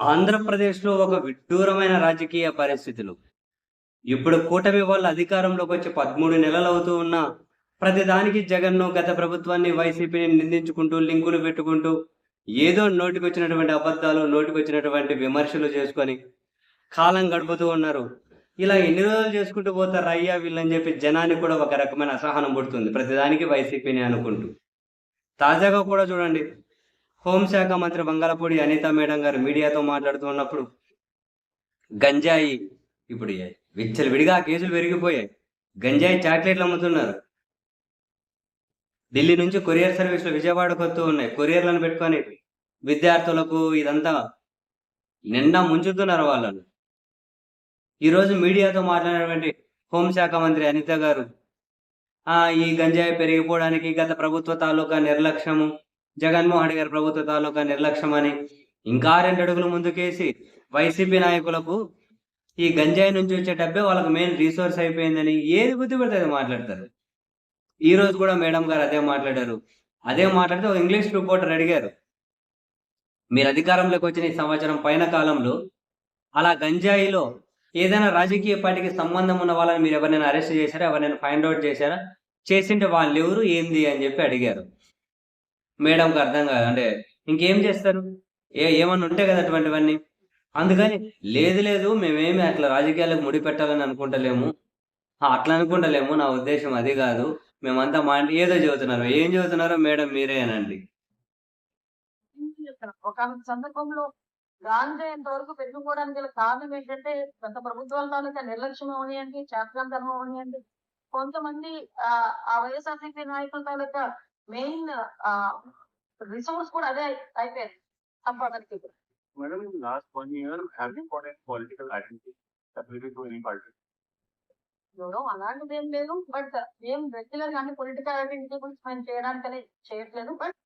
ఆంధ్రప్రదేశ్‌లో ఒక విడ్డూరమైన రాజకీయ పరిస్థితులు. ఇప్పుడు కూటమి వాళ్ళు అధికారంలోకి వచ్చి 13 నెలలవుతూ ఉన్నా, ప్రతిదానికి జగన్‌ను, గత ప్రభుత్వాన్ని, వైసీపీని నిందించుకుంటూ, లింకులు పెట్టుకుంటూ, ఏదో నోటికొచ్చినటువంటి అబద్ధాలు, నోటికొచ్చినటువంటి విమర్శలు చేసుకొని, కాలం గడుపుతూ ఉన్నారు. ఇలా ఎన్ని రోజులు చేసుకుంటూ పోతారు అయ్యా వీళ్ళని చెప్పి జనానికి కూడా ఒక రకమైన అసహనం పుడుతుంది. ప్రతిదానికి వైసీపీని అనుకుంటూ. తాజాగా కూడా చూడండి హోంశాఖ మంత్రి బంగాలపూడి అనిత మేడం గారు మీడియాతో మాట్లాడుతున్నప్పుడు గంజాయి ఇప్పుడు విచ్చలు విడిగా కేసులు పెరిగిపోయాయి. గంజాయి చాక్లెట్లు అమ్ముతున్నారు. ఢిల్లీ నుంచి కొరియర్ సర్వీసులు విజయవాడకు వస్తూ ఉన్నాయి. కొరియర్లను పెట్టుకొని విద్యార్థులకు ఇదంతా నిండా ముంచుతున్నారు వాళ్ళను. ఈరోజు మీడియాతో మాట్లాడినటువంటి హోంశాఖ మంత్రి అనిత గారు ఆ ఈ గంజాయి పెరిగిపోవడానికి గత ప్రభుత్వ తాలూకా నిర్లక్ష్యము జగన్మోహన్ గారి ప్రభుత్వ తాలూకా నిర్లక్ష్యం అని ఇంకా రెండు అడుగులు ముందుకేసి వైసీపీ నాయకులకు ఈ గంజాయి నుంచి వచ్చే డబ్బే వాళ్ళకి మెయిన్ రీసోర్స్ అయిపోయిందని ఏది బుద్ధి పెడితే మాట్లాడతారు. ఈ రోజు కూడా మేడం గారు అదే మాట్లాడారు. అదే మాట్లాడితే ఒక ఇంగ్లీష్ రిపోర్టర్ అడిగారు. మీరు అధికారంలోకి వచ్చిన ఈ సంవత్సరం పైన కాలంలో అలా గంజాయిలో ఏదైనా రాజకీయ పార్టీకి సంబంధం ఉన్న వాళ్ళని మీరు ఎవరినైనా అరెస్ట్ చేశారా? ఎవరినైనా ఫైండ్ అవుట్ చేశారా? చేసింటే వాళ్ళు ఎవరు ఏంది? అని చెప్పి అడిగారు. మేడంకి అర్థం కాదు. అంటే ఇంకేం చేస్తారు? ఏ ఏమన్నా ఉంటే కదా అటువంటివన్నీ? అందుకని లేదు లేదు మేమేమి అట్లా రాజకీయాలకు ముడి పెట్టాలని అనుకుంటలేము. అట్లా అనుకుంటలేము. నా ఉద్దేశం అది కాదు. మేమంతా మా ఏదో చెబుతున్నారు. ఏం చదువుతున్నారో మేడం మీరే అనండి. ఒక సందర్భంలో గాంధీ ఇంతవరకు పెరిగిపోవడానికి గల కారణం ఏంటంటే గత ప్రభుత్వాల తాలూకా నిర్లక్ష్యం అవనియండి ధర్మం అవనియండి కొంతమంది ఆ ఆ వైఎస్ఆర్సీపీ నాయకుల తాలూకా మెయిన్ రిసోర్స్ కూడా అదే అయి- అయిపోయింది. సంపాదనకి year, have you got any political identity affiliated to any party? ఎవరో అలాంటిది ఏం లేదు బట్ ఏం రెగ్యులర్ గానీ పొలిటికల్ ఐడెంటిటీ గురించి మేము చేయడానికనే చేయట్లేదు but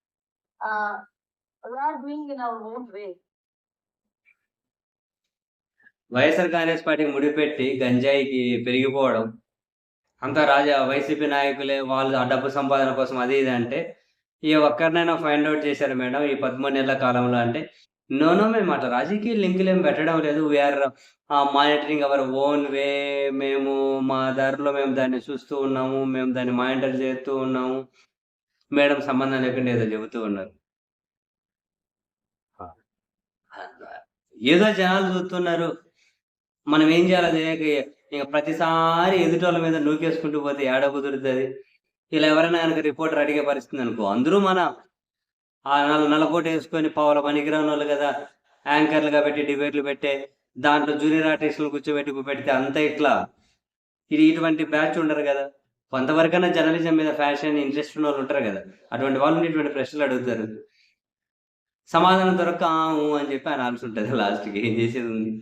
are doing in our own way YSR Congress పార్టీకి ముడిపెట్టి గంజాయికి పెరిగిపోవడం అంతా రాజా వైసీపీ నాయకులే వాళ్ళు ఆ డబ్బు సంపాదన కోసం అది ఇది అంటే ఏ ఒక్కరినైనా ఫైండ్ అవుట్ చేశారు మేడం ఈ పదమూడు నెలల కాలంలో అంటే నోనో మేము అట్లా రాజకీయ లింకులు ఏం పెట్టడం లేదు. We're monitoring our own way మేము మా దారిలో మేము దాన్ని చూస్తూ ఉన్నాము మేము దాన్ని మానిటర్ చేస్తూ ఉన్నాము. మేడం సంబంధం లేకుండా ఏదో చెబుతూ ఉన్నారు. ఏదో జనాలు చూస్తున్నారు. మనం ఏం చేయాలి ఇక ప్రతిసారి ఎదుటోళ్ళ మీద నూకేసుకుంటూ పోతే ఏడ కుదురుతుంది? ఇలా ఎవరైనా కనుక రిపోర్టర్ అడిగే పరిస్థితి అనుకో అందరూ మన ఆ నల్ల నల్లకోట వేసుకొని పావుల పనికిరాని వాళ్ళు కదా యాంకర్లుగా పెట్టి డిబేట్లు పెట్టే దాంట్లో జూనియర్ ఆర్టిస్టులు కూర్చోబెట్టి పెడితే అంతా ఇట్లా? ఇది ఇటువంటి బ్యాచ్ ఉండరు కదా. కొంతవరకైనా జర్నలిజం మీద ఫ్యాషన్ ఇంట్రెస్ట్ ఉన్న వాళ్ళు ఉంటారు కదా. అటువంటి వాళ్ళు ఇటువంటి ప్రశ్నలు అడుగుతారు. సమాధానం దొరక అని చెప్పి అనాల్సి ఉంటుంది లాస్ట్కి. ఏం చేసేది ఉంది?